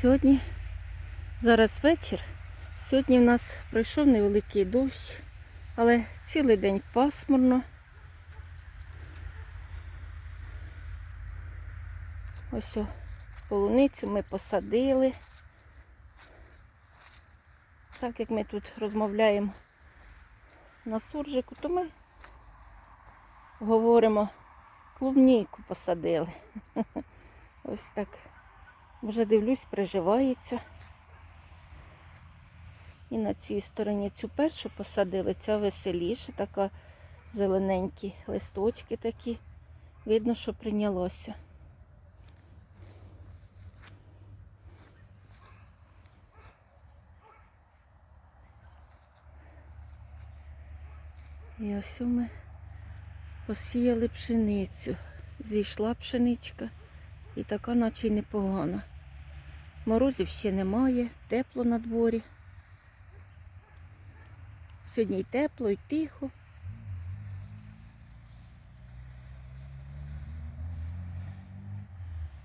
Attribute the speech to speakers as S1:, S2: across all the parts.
S1: Сьогодні, зараз вечір. Сьогодні в нас пройшов невеликий дощ, але цілий день пасмурно. Ось полуницю ми посадили. Так як ми тут розмовляємо на суржику, то ми говоримо, клубнійку посадили. Ось так. Вже дивлюсь, приживається. І на цій стороні цю першу посадили, ця веселіша, така зелененькі листочки такі. Видно, що прийнялося. І ось ми посіяли пшеницю. Зійшла пшеничка і така наче й непогана. Морозів ще немає, тепло на дворі. Сьогодні й тепло, і тихо.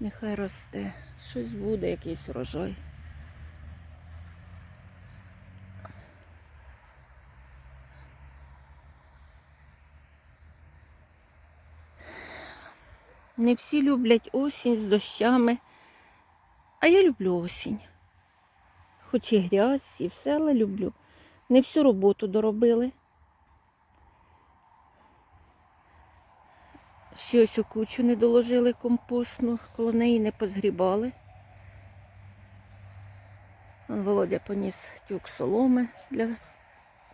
S1: Нехай росте, щось буде, якийсь урожай. Не всі люблять осінь з дощами, а я люблю осінь. Хоч і грязь, і все, але люблю. Не всю роботу доробили. Ще ось у кучу не доложили компостну, коло неї не позгрібали. Вон Володя поніс тюк соломи для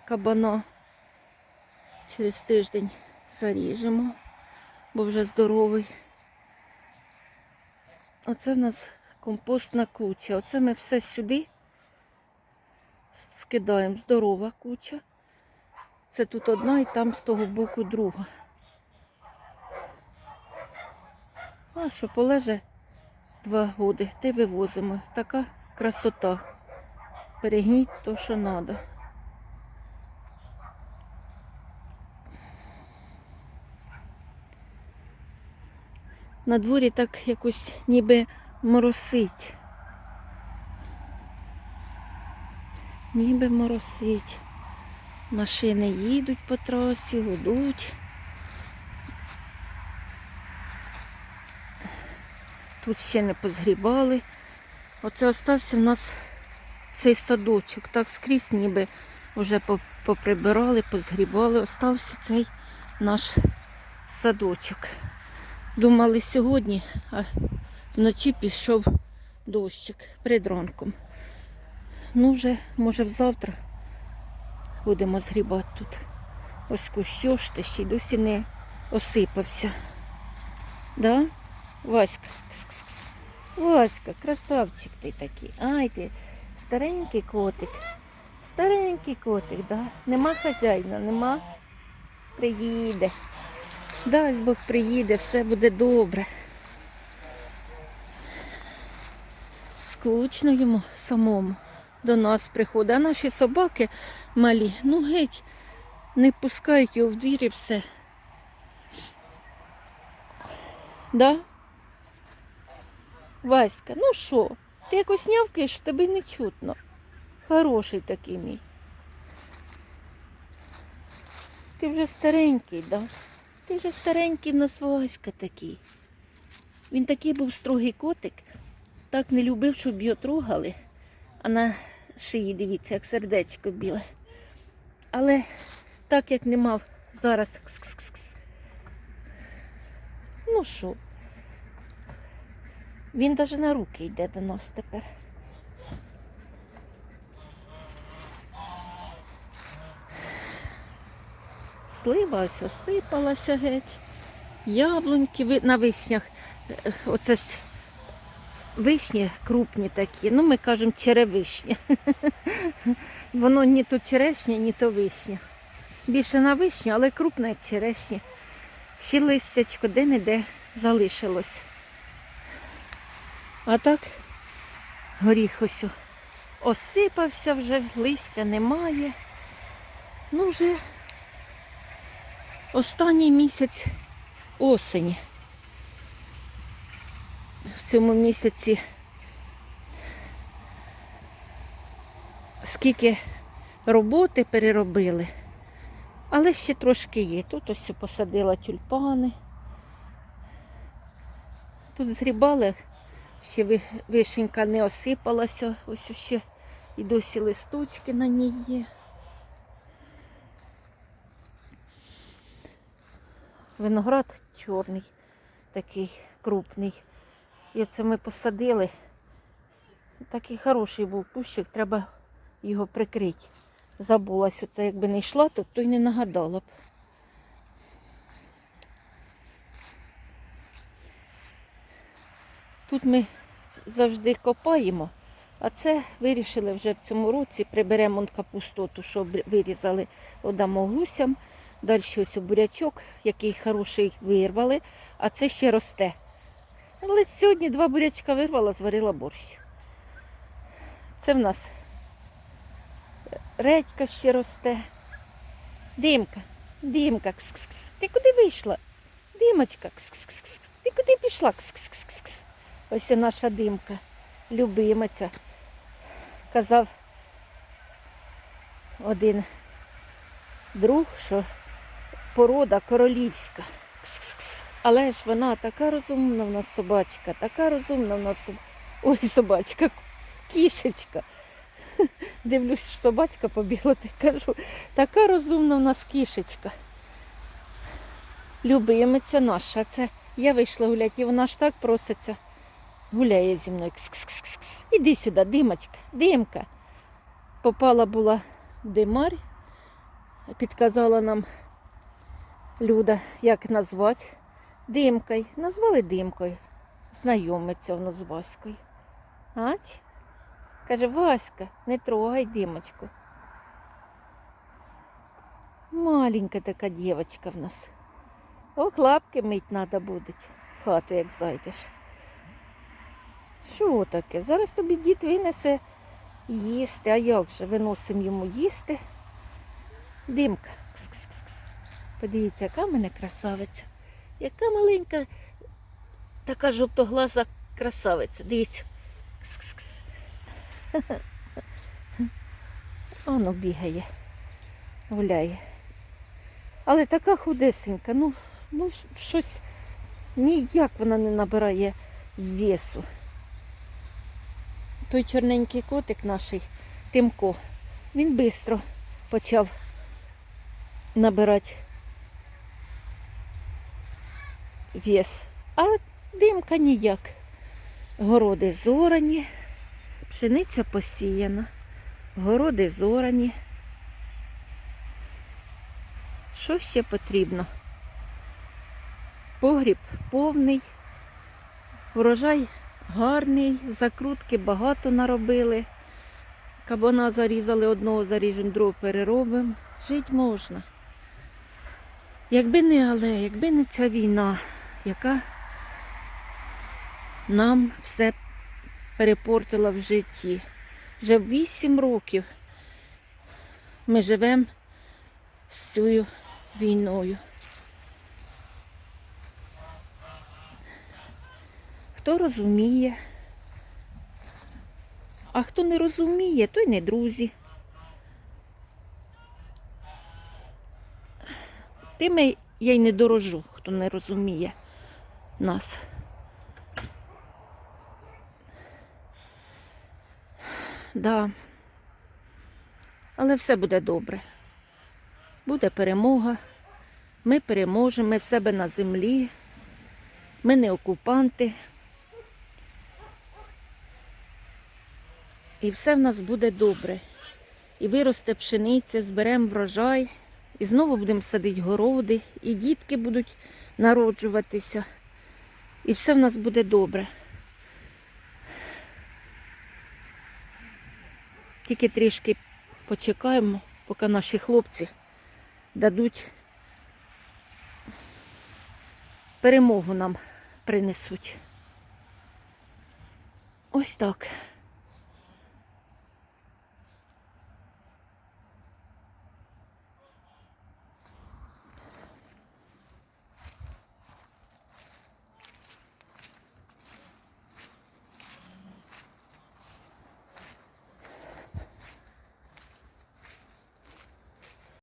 S1: кабана. Через тиждень заріжемо, бо вже здоровий. Оце в нас компостна куча. Оце ми все сюди скидаємо. Здорова куча. Це тут одна і там з того боку друга. А що полеже два годи, те вивозимо. Така красота. Перегніть то, що треба. На дворі так якось ніби моросить. Ніби моросить. Машини їдуть по трасі, гудуть. Тут ще не позгрібали. Оце остався в нас цей садочок. Так скрізь ніби вже поприбирали, позгрібали. Остався цей наш садочок. Думали сьогодні, а вночі пішов дощик перед. Ну, вже, може, завтра будемо згрібати тут. Ось кущош, та ще й досі не осипався. Да? Васька, кс-кс-кс. Васька, красавчик ти такий. Ай ти, старенький котик. Старенький котик, да? Нема хазяїна, нема. Приїде. Дасть Бог приїде, все буде добре. Скучно йому самому до нас приходить. А наші собаки малі, ну геть, не пускають його в двір і все. Да? Васька, ну що, ти якось нявкаєш, тебе не чутно. Хороший такий мій. Ти вже старенький, да? Ти вже старенький в нас такий. Він такий був строгий котик, так не любив, щоб його трогали, а на шиї, дивіться, як сердечко біле. Але так як не мав зараз кс-кс-кс. Ну що, він навіть на руки йде до нас тепер. Слива ось осипалася геть. Яблуньки на вишнях. е, Оце ж вишні крупні такі. Ну, ми кажемо черевишня. Воно ні то черешня, ні то вишня. Більше на вишню, але крупна, як черешня. Ще листячко де-не-де залишилось. А так горіх ось осипався вже, листя немає. Ну, вже останній місяць осені. В цьому місяці скільки роботи переробили. Але ще трошки є. Тут ось посадила тюльпани. Тут згрібали, ще вишенька не осипалася, ось ще і досі листочки на ній є. Виноград чорний, такий крупний. І це ми посадили. Такий хороший був кущик, треба його прикрити. Забулась оце, якби не йшла, то, й не нагадала б. Тут ми завжди копаємо, а це вирішили вже в цьому році приберемо капустоту, що вирізали, отдамо гусям. Далі ось бурячок, який хороший вирвали, а це ще росте. Але сьогодні два бурячка вирвала, зварила борщ. Це в нас редька ще росте. Димка, димка, кс-кс-кс. Ти куди вийшла? Димочка, кс-кс-кс. Ти куди пішла? Кс-кс-кс. Ось наша димка, любимиця. Казав один друг, що порода королівська. Але ж вона така розумна в нас собачка, така розумна в нас собачка. Ой, собачка, кішечка. Дивлюсь, собачка побігла, ти кажу, така розумна в нас кішечка. Любимиця наша. Це я вийшла гуляти, і вона ж так проситься. Гуляє зі мною. Кс-кс-кс-кс. Іди сюди, димочка, димка. Попала була в димарь, підказала нам Люда, як назвати. Димкою. Назвали димкою. Знайомиться вона з Ваською. Ач? Каже, Васька, не трогай димочку. Маленька така дівчинка в нас. Ох, лапки мить треба буде в хату, як зайдеш. Що таке? Зараз тобі дід винесе їсти, а як же виносимо йому їсти. Димка. Кс-кс-кс-кс. Подивіться, яка в мене красавиця. Яка маленька, така жовтоглаза красавиця. Дивіться. Кс-кс-кс. Воно бігає, гуляє. Але така худесенька, ну, ну щось ніяк вона не набирає весу. Той чорненький котик наш, Тимко, він швидко почав набирати вес. А димка ніяк. Городи зорані, пшениця посіяна, городи зорані. Що ще потрібно? Погріб повний, врожай гарний, закрутки багато наробили. Кабана зарізали одного, заріжемо, другого переробимо. Жити можна. Якби не але, якби не ця війна, яка нам все перепортила в житті. Вже 8 років ми живемо з цією війною. Хто розуміє, а хто не розуміє, той не друзі. Тими я й не дорожу, хто не розуміє нас. Да. Але все буде добре. Буде перемога. Ми переможемо, ми в себе на землі. Ми не окупанти. І все в нас буде добре. І виросте пшениця, зберемо врожай, і знову будемо садити городи, і дітки будуть народжуватися. І все в нас буде добре. Тільки трішки почекаємо, поки наші хлопці дадуть перемогу нам принесуть. Ось так.